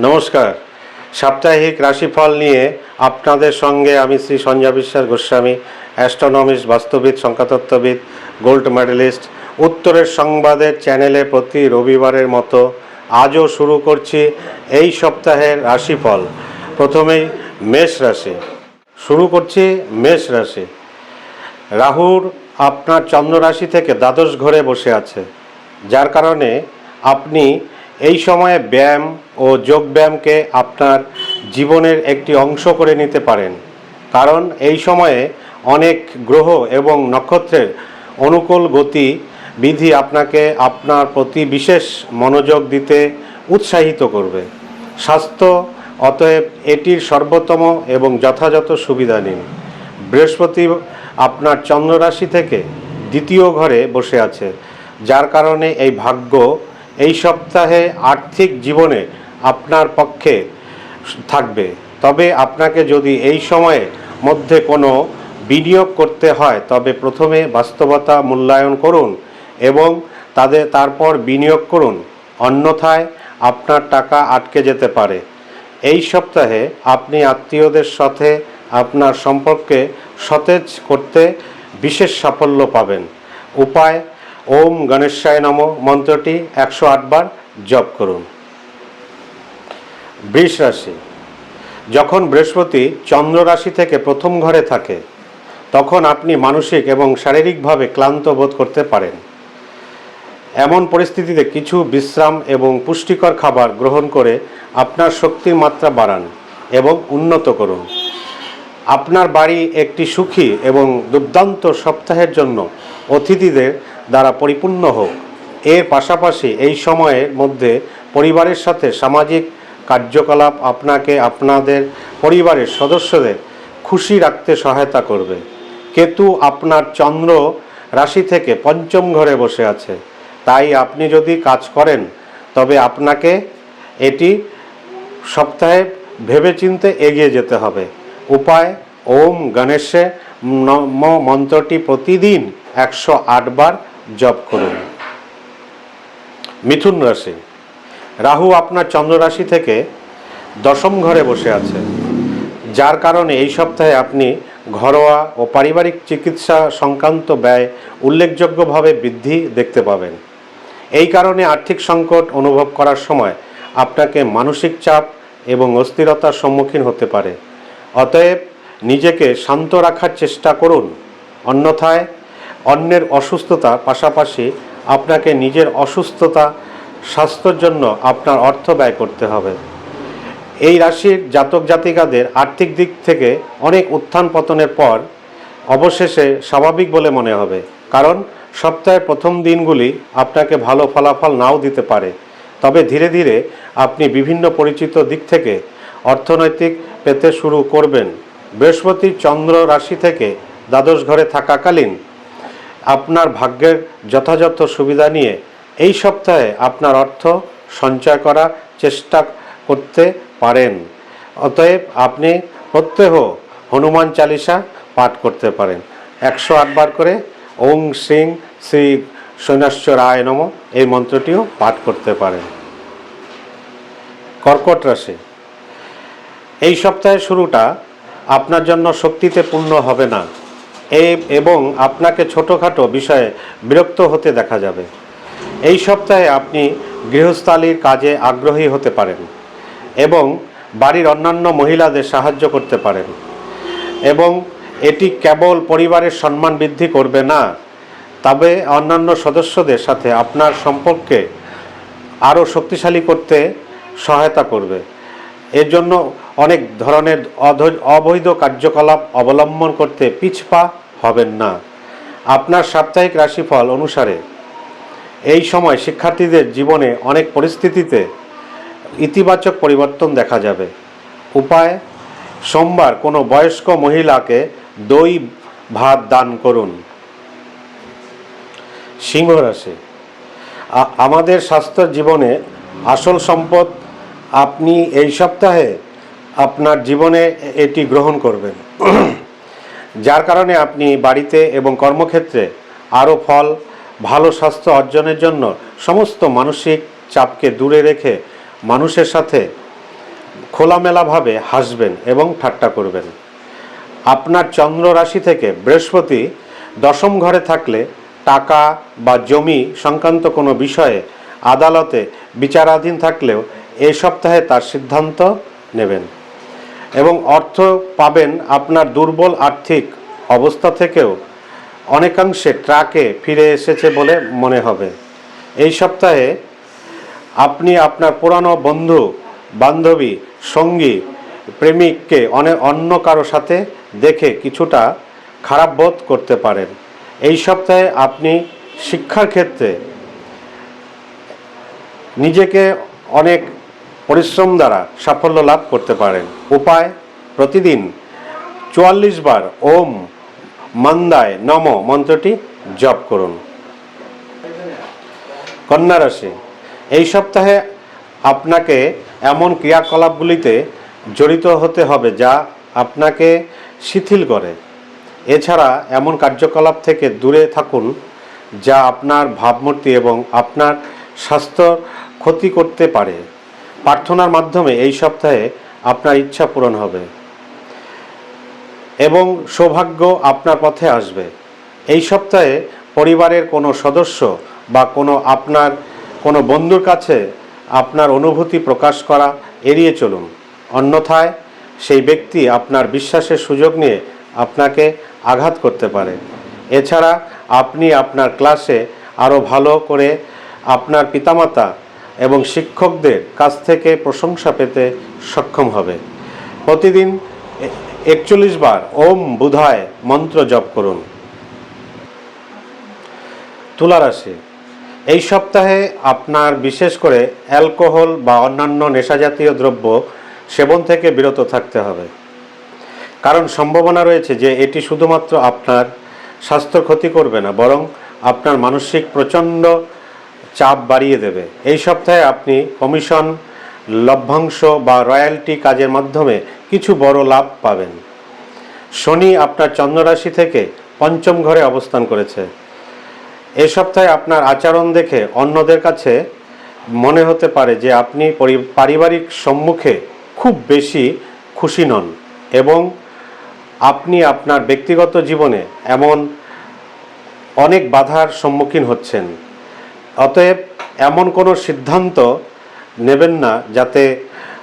নমস্কার। সাপ্তাহিক রাশিফল নিয়ে আপনাদের সঙ্গে আমি শ্রী সঞ্জয় বিশ্বাস গোস্বামী, অ্যাস্ট্রোনমিস্ট, বাস্তবিদ, সংখ্যাতত্ত্ববিদ, গোল্ড মেডেলিস্ট। উত্তরের সংবাদের চ্যানেলে প্রতি রবিবারের মতো আজও শুরু করছি এই সপ্তাহের রাশিফল। প্রথমেই মেষ রাশি। শুরু করছি মেষ রাশি। রাহুর আপনার চন্দ্র রাশি থেকে দ্বাদশ ঘরে বসে আছে। যার কারণে আপনি এই সময়ে ব্যায়াম ও যোগ ব্যায়ামকে আপনার জীবনের একটি অংশ করে নিতে পারেন। কারণ এই সময়ে অনেক গ্রহ এবং নক্ষত্রের অনুকূল গতি বিধি আপনাকে আপনার প্রতি বিশেষ মনোযোগ দিতে উৎসাহিত করবে। স্বাস্থ্য, অতএব এটির সর্বোত্তম এবং যথাযথ সুবিধা নিন। বৃহস্পতি আপনার চন্দ্ররাশি থেকে দ্বিতীয় ঘরে বসে আছে, যার কারণে এই ভাগ্য এই সপ্তাহে আর্থিক জীবনে আপনার পক্ষে থাকবে। তবে আপনাকে যদি এই সময়ের মধ্যে কোনো বিনিয়োগ করতে হয়, তবে প্রথমে বাস্তবতা মূল্যায়ন করুন এবং তাদের তারপর বিনিয়োগ করুন। অন্যথায় আপনার টাকা আটকে যেতে পারে। এই সপ্তাহে আপনি আত্মীয়দের সাথে আপনার সম্পর্কে সতেজ করতে বিশেষ সাফল্য পাবেন। উপায় ওম গণেশায় নম। মন্ত্রটি একশো আটবার জপ করুন। বৃষ রাশি। যখন বৃহস্পতি চন্দ্র রাশি থেকে প্রথম ঘরে থাকে, তখন আপনি মানসিক এবং শারীরিকভাবে ক্লান্ত বোধ করতে পারেন। এমন পরিস্থিতিতে কিছু বিশ্রাম এবং পুষ্টিকর খাবার গ্রহণ করে আপনার শক্তির মাত্রা বাড়ান এবং উন্নত করুন। আপনার বাড়ি একটি সুখী এবং দুর্দান্ত সপ্তাহের জন্য অতিথিদের দ্বারা পরিপূর্ণ হোক। এর পাশাপাশি এই সময়ের মধ্যে পরিবারের সাথে সামাজিক কার্যকলাপ আপনাকে আপনাদের পরিবারের সদস্যদের খুশি রাখতে সহায়তা করবে। কেতু আপনার চন্দ্র রাশি থেকে পঞ্চম ঘরে বসে আছে। তাই আপনি যদি কাজ করেন, তবে আপনাকে এটি সপ্তাহে ভেবেচিন্তে এগিয়ে যেতে হবে। উপায়, ওম গণেশে মন্ত্রটি প্রতিদিন একশো বার জপ করুন। মিথুন রাশি, রাহু আপনার চন্দ্র রাশি থেকে দশম ঘরে বসে আছে। যার কারণে এই সপ্তাহে আপনি ঘরোয়া ও পারিবারিক চিকিৎসা সংক্রান্ত ব্যয় উল্লেখযোগ্যভাবে বৃদ্ধি দেখতে পাবেন। এই কারণে আর্থিক সংকট অনুভব করার সময় আপনাকে মানসিক চাপ এবং অস্থিরতার সম্মুখীন হতে পারে। অতএব নিজেকে শান্ত রাখার চেষ্টা করুন। অন্যথায় অন্যের অসুস্থতা পাশাপাশি আপনাকে নিজের অসুস্থতা স্বাস্থ্যের জন্য আপনার অর্থ ব্যয় করতে হবে। এই রাশির জাতক জাতিকাদের আর্থিক দিক থেকে অনেক উত্থান পতনের পর অবশেষে স্বাভাবিক বলে মনে হবে। কারণ সপ্তাহের প্রথম দিনগুলি আপনাকে ভালো ফলাফল নাও দিতে পারে। তবে ধীরে ধীরে আপনি বিভিন্ন পরিচিত দিক থেকে অর্থনৈতিক পেতে শুরু করবেন। বৃহস্পতি চন্দ্র রাশি থেকে দ্বাদশ ঘরে থাকাকালীন আপনার ভাগ্যের যথাযথ সুবিধা নিয়ে এই সপ্তাহে আপনার অর্থ সঞ্চয় করার চেষ্টা করতে পারেন। অতএব আপনি প্রত্যহ হনুমান চালিসা পাঠ করতে পারেন। একশো আটবার করে ওং সিং শ্রী সৈনাশ্ব রায় নম এই মন্ত্রটিও পাঠ করতে পারেন। কর্কট রাশি। এই সপ্তাহের শুরুটা আপনার জন্য শক্তিতে পূর্ণ হবে না। এবং আপনাকে ছোটোখাটো বিষয়ে বিরক্ত হতে দেখা যাবে। এই সপ্তাহে আপনি গৃহস্থালির কাজে আগ্রহী হতে পারেন এবং বাড়ির অন্যান্য মহিলাদের সাহায্য করতে পারেন এবং এটি কেবল পরিবারের সম্মান বৃদ্ধি করবে না, তবে অন্যান্য সদস্যদের সাথে আপনার সম্পর্কে আরও শক্তিশালী করতে সহায়তা করবে। এর জন্য অনেক ধরনের অবৈধ কার্যকলাপ অবলম্বন করতে পিছপা হবেন না। আপনার সাপ্তাহিক রাশিফল অনুসারে এই সময় শিক্ষার্থীদের জীবনে অনেক পরিস্থিতিতে ইতিবাচক পরিবর্তন দেখা যাবে। উপায়, সোমবার কোনো বয়স্ক মহিলাকে দই ভাত দান করুন। সিংহ রাশি আমাদের স্বাস্থ্য জীবনে আসল সম্পদ আপনি এই সপ্তাহে আপনার জীবনে এটি গ্রহণ করবেন। যার কারণে আপনি বাড়িতে এবং কর্মক্ষেত্রে আরও ফল, ভালো স্বাস্থ্য অর্জনের জন্য সমস্ত মানসিক চাপকে দূরে রেখে মানুষের সাথে খোলামেলাভাবে হাসবেন এবং ঠাট্টা করবেন। আপনার চন্দ্র রাশি থেকে বৃহস্পতি দশম ঘরে থাকলে টাকা বা জমি সংক্রান্ত কোনো বিষয়ে আদালতে বিচারাধীন থাকলেও এই সপ্তাহে তার সিদ্ধান্ত নেবেন। এবং অর্থ পাবেন আপনার দুর্বল আর্থিক অবস্থা থেকেও। অনেকাংশে ট্রাকে ফিরে এসেছে বলে মনে হবে। এই সপ্তাহে আপনি আপনার পুরানো বন্ধু, বান্ধবী, সঙ্গী, প্রেমিককে অনেক অন্য কারও সাথে দেখে কিছুটা খারাপ বোধ করতে পারেন। এই সপ্তাহে আপনি শিক্ষার ক্ষেত্রে নিজেকে অনেক পরিশ্রম দ্বারা সাফল্য লাভ করতে পারেন। উপায়, প্রতিদিন চুয়াল্লিশ বার ওম মন্দায় নম মন্ত্রটি জপ করুন। কন্যা রাশি, এই সপ্তাহে আপনাকে এমন ক্রিয়াকলাপগুলিতে জড়িত হতে হবে যা আপনাকে শিথিল করে। এছাড়া এমন কার্যকলাপ থেকে দূরে থাকুন যা আপনার ভাবমূর্তি এবং আপনার স্বাস্থ্য ক্ষতি করতে পারে। প্রার্থনার মাধ্যমে এই সপ্তাহে আপনার ইচ্ছা পূরণ হবে। এবং সৌভাগ্য আপনার পথে আসবে। এই সপ্তাহে পরিবারের কোনো সদস্য বা কোনো আপনার কোনো বন্ধুর কাছে আপনার অনুভূতি প্রকাশ করা এড়িয়ে চলুন। অন্যথায় সেই ব্যক্তি আপনার বিশ্বাসের সুযোগ নিয়ে আপনাকে আঘাত করতে পারে। এছাড়া আপনি আপনার ক্লাসে আরও ভালো করে আপনার পিতামাতা এবং শিক্ষকদের কাছ থেকে প্রশংসা পেতে সক্ষম হবে। প্রতিদিন একচল্লিশ বার ওম বুধায় মন্ত্র জপ করুন। তুলা রাশি এই সপ্তাহে আপনার বিশেষ করে অ্যালকোহল বা অন্যান্য নেশাজাতীয় দ্রব্য সেবন থেকে বিরত থাকতে হবে। কারণ সম্ভাবনা রয়েছে যে এটি শুধুমাত্র আপনার স্বাস্থ্য ক্ষতি করবে না, বরং আপনার মানসিক প্রচণ্ড চাপ বাড়িয়ে দেবে। এই সপ্তাহে আপনি কমিশন, লভ্যাংশ বা রয়্যালটি কাজের মাধ্যমে কিছু বড় লাভ পাবেন। শনি আপনার চন্দ্ররাশি থেকে পঞ্চম ঘরে অবস্থান করেছে। এ সপ্তাহে আপনার আচরণ দেখে অন্যদের কাছে মনে হতে পারে যে আপনি পরি- পারিবারিক সম্মুখে খুব বেশি খুশি নন এবং আপনি আপনার ব্যক্তিগত জীবনে এমন অনেক বাধার সম্মুখীন হচ্ছেন। অতএব এমন কোনো সিদ্ধান্ত নেবেন না যাতে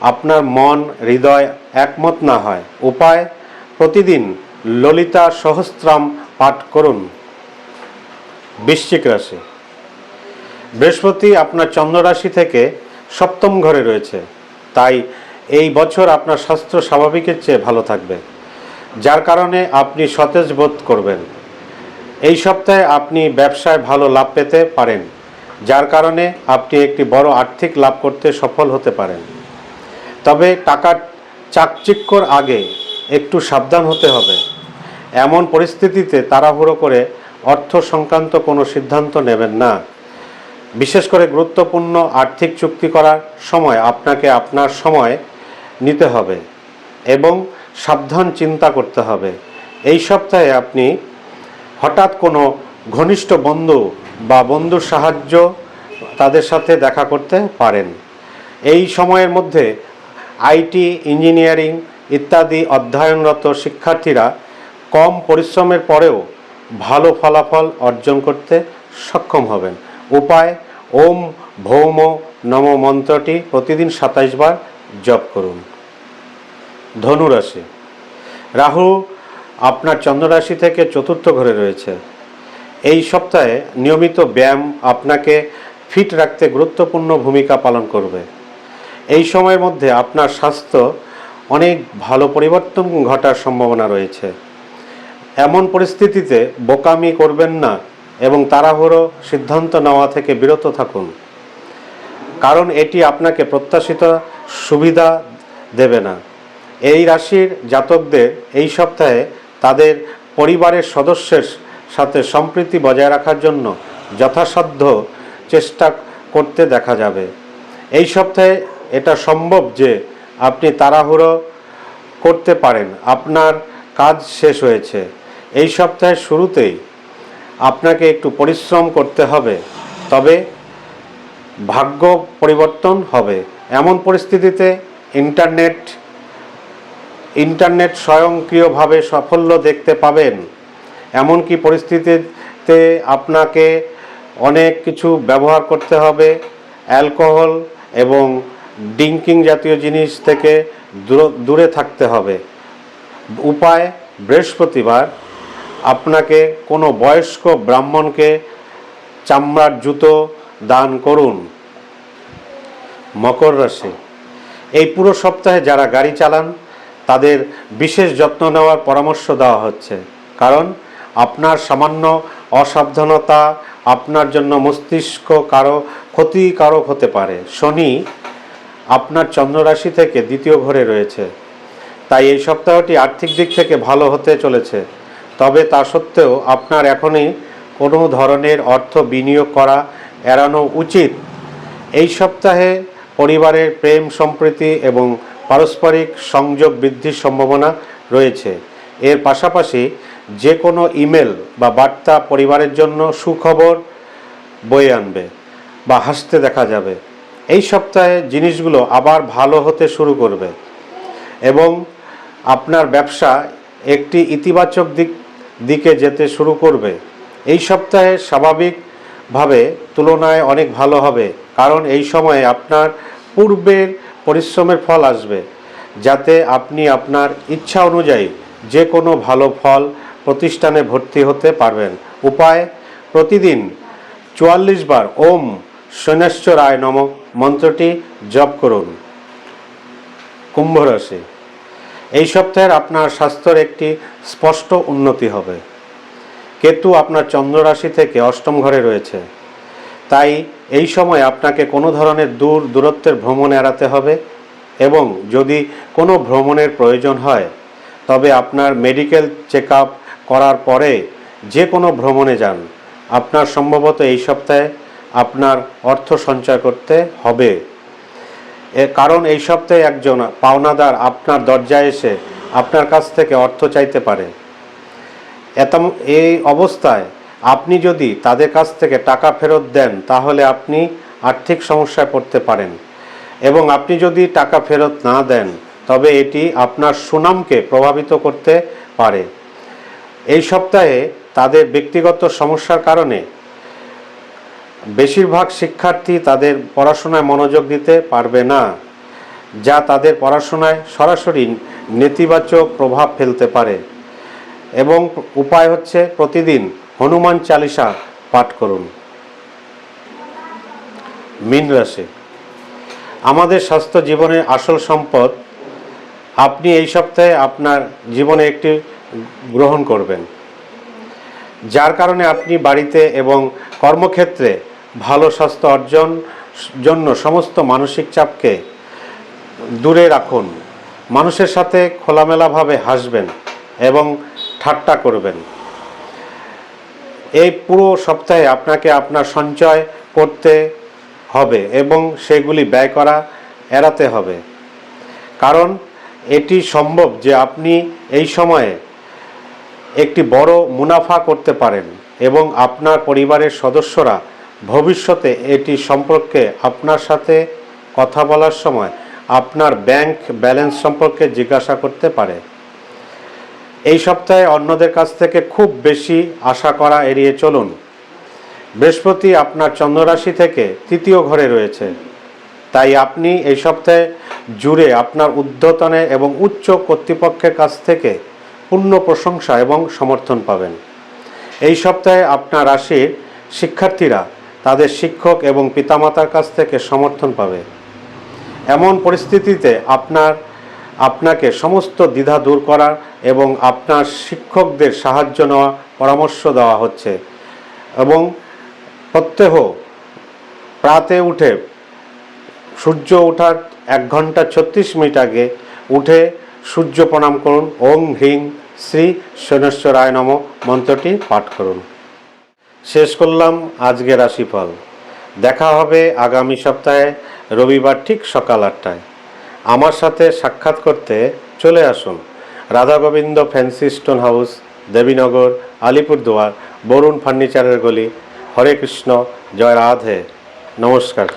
আপনার মন, হৃদয় একমত না হয়। উপায়, প্রতিদিন ললিতা সহস্রাম পাঠ করুন। বৃশ্চিক রাশি। বৃহস্পতি আপনার চন্দ্র রাশি থেকে সপ্তম ঘরে রয়েছে। তাই এই বছর আপনার স্বাস্থ্য স্বাভাবিকের চেয়ে ভালো থাকবে, যার কারণে আপনি সতেজ বোধ করবেন। এই সপ্তাহে আপনি ব্যবসায় ভালো লাভ পেতে পারেন। যার কারণে আপনি একটি বড় আর্থিক লাভ করতে সফল হতে পারেন। তবে টাকার চাকচিক্যর আগে একটু সাবধান হতে হবে। এমন পরিস্থিতিতে তাড়াহুড়ো করে অর্থ সংক্রান্ত কোনো সিদ্ধান্ত নেবেন না। বিশেষ করে গুরুত্বপূর্ণ আর্থিক চুক্তি করার সময় আপনাকে আপনার সময় নিতে হবে এবং সাবধান চিন্তা করতে হবে। এই সপ্তাহে আপনি হঠাৎ কোনো ঘনিষ্ঠ বন্ধু বা বন্ধুর সাহায্য তাদের সাথে দেখা করতে পারেন। এই সময়ের মধ্যে আইটি, ইঞ্জিনিয়ারিং ইত্যাদি অধ্যয়নরত শিক্ষার্থীরা কম পরিশ্রমের পরেও ভালো ফলাফল অর্জন করতে সক্ষম হবেন। উপায়, ওম ভৌম নম মন্ত্রটি প্রতিদিন সাতাইশ বার জপ করুন। ধনুরাশি। রাহু আপনার চন্দ্ররাশি থেকে চতুর্থ ঘরে রয়েছে। এই সপ্তাহে নিয়মিত ব্যায়াম আপনাকে ফিট রাখতে গুরুত্বপূর্ণ ভূমিকা পালন করবে। এই সময়ের মধ্যে আপনার স্বাস্থ্য অনেক ভালো পরিবর্তন ঘটার সম্ভাবনা রয়েছে। এমন পরিস্থিতিতে বোকামি করবেন না এবং তাড়াহুড়ো সিদ্ধান্ত নেওয়া থেকে বিরত থাকুন। কারণ এটি আপনাকে প্রত্যাশিত সুবিধা দেবে না। এই রাশির জাতকদের এই সপ্তাহে তাদের পরিবারের সদস্যের সাথে সম্প্রীতি বজায় রাখার জন্য যথাসাধ্য চেষ্টা করতে দেখা যাবে। এই সপ্তাহে এটা সম্ভব যে আপনি তাড়াহুড়ো করতে পারেন। আপনার কাজ শেষ হয়েছে। এই সপ্তাহের শুরুতেই আপনাকে একটু পরিশ্রম করতে হবে, তবে ভাগ্য পরিবর্তন হবে। এমন পরিস্থিতিতে ইন্টারনেট ইন্টারনেট স্বয়ংক্রিয়ভাবে সাফল্য দেখতে পাবেন। এমনকি পরিস্থিতিতে আপনাকে অনেক কিছু ব্যবহার করতে হবে, অ্যালকোহল এবং ড্রিঙ্কিং জাতীয় জিনিস থেকে দূরে থাকতে হবে। উপায়, বৃহস্পতিবার আপনাকে কোনো বয়স্ক ব্রাহ্মণকে চামড়ার জুতো দান করুন। মকর রাশি। এই পুরো সপ্তাহে যারা গাড়ি চালান, তাদের বিশেষ যত্ন নেওয়ার পরামর্শ দেওয়া হচ্ছে। কারণ আপনার সামান্য অসাবধানতা, আপনার জন্য মস্তিষ্ক কারও ক্ষতিকারক হতে পারে। শনি আপনার চন্দ্ররাশি থেকে দ্বিতীয় ঘরে রয়েছে। তাই এই সপ্তাহটি আর্থিক দিক থেকে ভালো হতে চলেছে। তবে তা সত্ত্বেও আপনার এখনই কোনো ধরনের অর্থ বিনিয়োগ করা এড়ানো উচিত। এই সপ্তাহে পরিবারের প্রেম সম্প্রীতি এবং পারস্পরিক সংযোগ বৃদ্ধির সম্ভাবনা রয়েছে। এর পাশাপাশি যে কোনো ইমেল বা বার্তা পরিবারের জন্য সুখবর বয়ে আনবে বা হাসতে দেখা যাবে। এই সপ্তাহে জিনিসগুলো আবার ভালো হতে শুরু করবে এবং আপনার ব্যবসা একটি ইতিবাচক দিক, দিকে যেতে শুরু করবে। এই সপ্তাহে স্বাভাবিকভাবে তুলনায় অনেক ভালো হবে, কারণ এই সময়ে আপনার পূর্বের পরিশ্রমের ফল আসবে, যাতে আপনি আপনার ইচ্ছা অনুযায়ী যে কোনো ভালো ফল প্রতিষ্ঠানে ভর্তি হতে পারবেন। উপায়, প্রতিদিন চুয়াল্লিশ বার ওম শনেশ্বরায় নম মন্ত্রটি জপ করুন। কুম্ভ রাশি, এই সপ্তাহের আপনার স্বাস্থ্যের একটি স্পষ্ট উন্নতি হবে। কেতু আপনার চন্দ্র রাশি থেকে অষ্টম ঘরে রয়েছে। তাই এই সময় আপনাকে কোনো ধরনের দূর দূরত্বের ভ্রমণ এড়াতে হবে এবং যদি কোনো ভ্রমণের প্রয়োজন হয়, তবে আপনার মেডিকেল চেক আপ করার পরে যে কোনো ভ্রমণে যান। আপনার সম্ভবত এই সপ্তাহে আপনার অর্থ সঞ্চয় করতে হবে। কারণ এই সপ্তাহে একজন পাওনাদার আপনার দরজায় এসে আপনার কাছ থেকে অর্থ চাইতে পারে। এতম, এই অবস্থায় আপনি যদি তাদের কাছ থেকে টাকা ফেরত দেন, তাহলে আপনি আর্থিক সমস্যায় পড়তে পারেন। এবং আপনি যদি টাকা ফেরত না দেন, তবে এটি আপনার সুনামকে প্রভাবিত করতে পারে। এই সপ্তাহে তাদের ব্যক্তিগত সমস্যার কারণে বেশিরভাগ শিক্ষার্থী তাদের পড়াশোনায় মনোযোগ দিতে পারবে না, যা তাদের পড়াশোনায় সরাসরি নেতিবাচক প্রভাব ফেলতে পারে। এবং উপায় হচ্ছে প্রতিদিন হনুমান চালিসা পাঠ করুন। মীন রাশি, আমাদের স্বাস্থ্য জীবনের আসল সম্পদ। আপনি এই সপ্তাহে আপনার জীবনে একটি গ্রহণ করবেন। যার কারণে আপনি বাড়িতে এবং কর্মক্ষেত্রে ভালো স্বাস্থ্য অর্জন জন্য সমস্ত মানসিক চাপকে দূরে রাখুন। মানুষের সাথে খোলামেলাভাবে হাসবেন এবং ঠাট্টা করবেন। এই পুরো সপ্তাহে আপনাকে আপনার সঞ্চয় করতে হবে এবং সেগুলি ব্যয় করা এড়াতে হবে। কারণ এটি সম্ভব যে আপনি এই সময়ে একটি বড় মুনাফা করতে পারেন এবং আপনার পরিবারের সদস্যরা ভবিষ্যতে এটি সম্পর্কে আপনার সাথে কথা বলার সময় আপনার ব্যাংক ব্যালেন্স সম্পর্কে জিজ্ঞাসা করতে পারে। এই সপ্তাহে অন্যদের কাছ থেকে খুব বেশি আশা করা এড়িয়ে চলুন। বৃহস্পতি আপনার চন্দ্ররাশি থেকে তৃতীয় ঘরে রয়েছে। তাই আপনি এই সপ্তাহে জুড়ে আপনার উদ্ধতনে এবং উচ্চ কর্তৃপক্ষের কাছ থেকে পূর্ণ প্রশংসা এবং সমর্থন পাবেন। এই সপ্তাহে আপনার রাশির শিক্ষার্থীরা তাদের শিক্ষক এবং পিতামাতার কাছ থেকে সমর্থন পাবে। এমন পরিস্থিতিতে আপনার, আপনাকে সমস্ত দ্বিধা দূর করার এবং আপনার শিক্ষকদের সাহায্য নেওয়া পরামর্শ দেওয়া হচ্ছে এবং প্রত্যহ প্রাতে উঠে সূর্য ওঠার এক ঘণ্টা ছত্রিশ মিনিট আগে উঠে সূর্য প্রণাম করুন। ওং হ্রিং শ্রী শনেশ্বরায় নম মন্ত্রটি পাঠ করুন। শেষ করলাম আজকে রাশিফল। দেখা হবে আগামী সপ্তাহে, রবিবার ঠিক সকাল আটটায়। আমার সাথে সাক্ষাৎ করতে চলে আসুন। Radha Gobinda fancy stone house, Debinagar, Alipurduar, Barun ফার্নিচারের গলি। হরে কৃষ্ণ, জয় রাধে। নমস্কার।